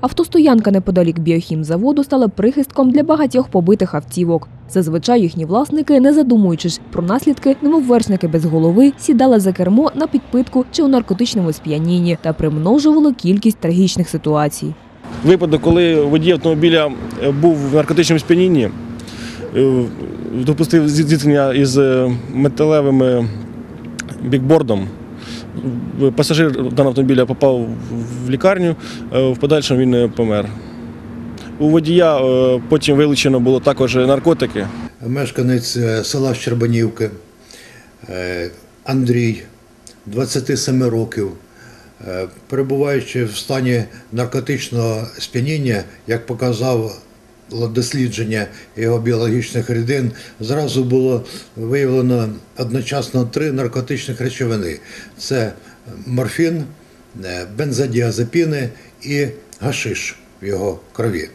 Автостоянка неподалік біохімзаводу стала прихистком для багатьох побитих автівок. Зазвичай їхні власники, не задумуючись про наслідки, немов вершники без голови, сідали за кермо на підпитку чи у наркотичному сп'янінні та примножували кількість трагічних ситуацій. Випадок, коли водій автомобіля е, був в наркотичному сп'янінні, е, допустив зіткнення із е, металевим бікбордом. Е, Пасажир даного автомобіля попав в лікарню, е, в подальшому він е, помер. У водія потім вилучено було також наркотики. мешканець села Щербанівки Андрій, 27 років, перебуваючи в стані наркотичного сп'яніння, як показало дослідження його біологічних рідин, зразу було виявлено одночасно три наркотичних речовини: це морфін, е, бензодіазепіни і гашиш в його крові.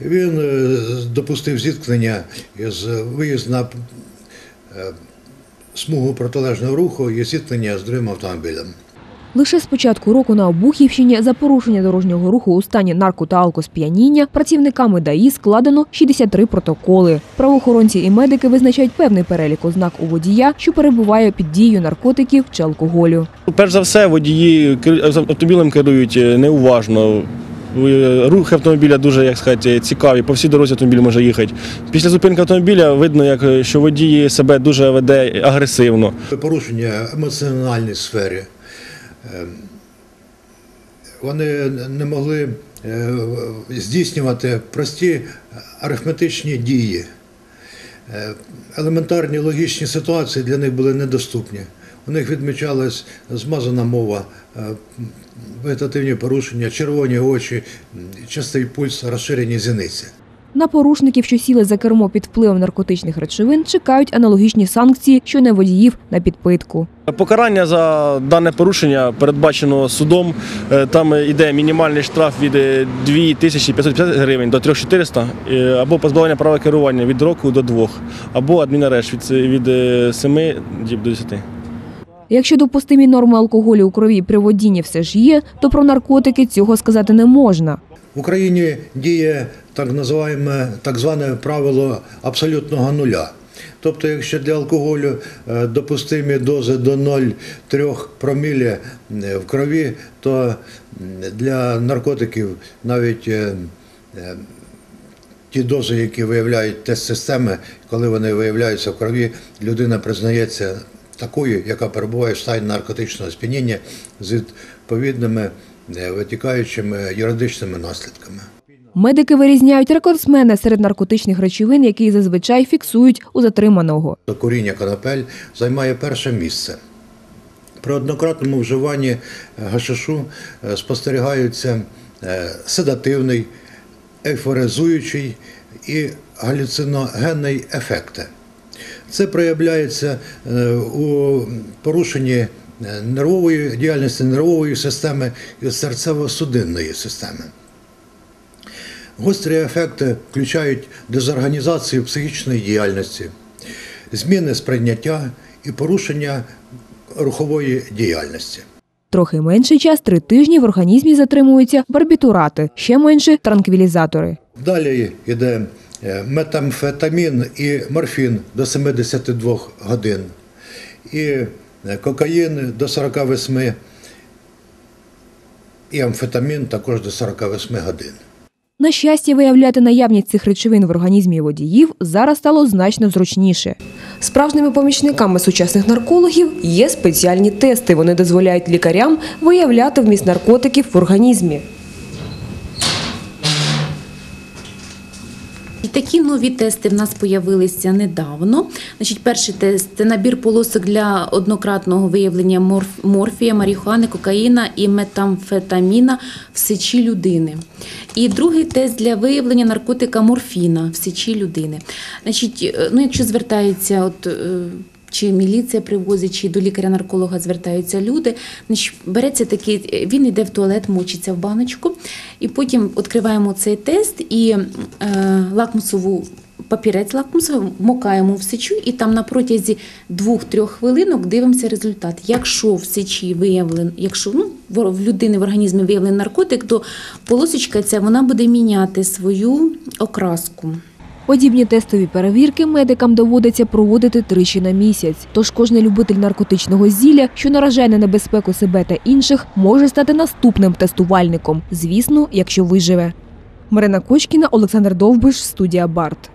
Він е, допустив зіткнення із виїзд на е, смугу протилежного руху і зіткнення з другим автомобілем. Лише з початку року на Обухівщині за порушення дорожнього руху у стані нарко та алкосп'яніння працівниками ДАІ складено 63 протоколи. Правоохоронці і медики визначають певний перелік ознак у водія, що перебуває під дією наркотиків чи алкоголю. Перш за все, водії автомобілем керують е, неуважно. Е, Рух автомобіля дуже, як сказати, цікавий. По всій дорозі автомобіль може їхати. Після зупинки автомобіля видно, як е, що водій себе дуже веде агресивно. Порушення в емоціональній сфері. Е, Вони не могли е, здійснювати прості арифметичні дії. Е, Елементарні логічні ситуації для них були недоступні. У них відмічалась змазана мова, е, вегетативні порушення, червоні очі, частий пульс, розширені зіниці. На порушників, що сіли за кермо під впливом наркотичних речовин, чекають аналогічні санкції, що не водіїв на підпитку. Покарання за дане порушення передбачено судом. Е, Там йде мінімальний штраф від е, 2550 гривень до 3400 е, або позбавлення права керування від року до двох, або адмінарешт від, с- е, 7 діб до 10. Якщо допустимі норми алкоголю у крові при водінні все ж є, то про наркотики цього сказати не можна. В Україні діє так називаємо так зване правило абсолютного нуля. Тобто, якщо для алкоголю е, допустимі дози до 0,3 промілі е, в крові, то для наркотиків навіть е, ті дози, які виявляють тест-системи, коли вони виявляються в крові, людина признається такою, яка перебуває в стані наркотичного сп'яніння з відповідними е, витікаючими юридичними наслідками. Медики вирізняють рекордсмена серед наркотичних речовин, які зазвичай фіксують у затриманого. Куріння конопель займає перше місце. При однократному вживанні гашишу е, спостерігаються е, седативний, ейфоризуючий і галюциногенний ефекти. Це проявляється е, у порушенні е, нервової діяльності нервової системи і серцево-судинної системи. Гострі ефекти включають дезорганізацію психічної діяльності, зміни сприйняття і порушення рухової діяльності. Трохи менший час три тижні в організмі затримуються барбітурати, ще менше транквілізатори. Далі йде метамфетамін і морфін до 72 годин, і е, кокаїн до 48, і амфетамін також до 48 годин. На щастя, виявляти наявність цих речовин в організмі водіїв зараз стало значно зручніше. Справжніми помічниками сучасних наркологів є спеціальні тести. Вони дозволяють лікарям виявляти вміст наркотиків в організмі. Такі нові тести в нас з'явилися недавно. Значить, перший тест це набір полосок для однократного виявлення морф- морфія, марихуани, кокаїна і метамфетаміна в сечі людини. І другий тест для виявлення наркотика морфіна в сечі людини. Значить, е, ну, якщо звертається от. Чи міліція привозить, чи до лікаря-нарколога звертаються люди. Береться такий, він йде в туалет, мочиться в баночку, і потім відкриваємо цей тест і е, лакмусову папірець лакмусовий, вмокаємо в сечу і там на протязі 2-3 хвилинок дивимося результат. Якщо в сечі виявлен, якщо ну, в людини в організмі виявлений наркотик, то полосочка ця вона буде міняти свою окраску. Подібні тестові перевірки медикам доводиться проводити тричі на місяць. Тож кожний любитель наркотичного зілля, що наражає на небезпеку себе та інших, може стати наступним тестувальником. Звісно, якщо виживе. Марина Кочкіна, Олександр Довбиш, студія Барт.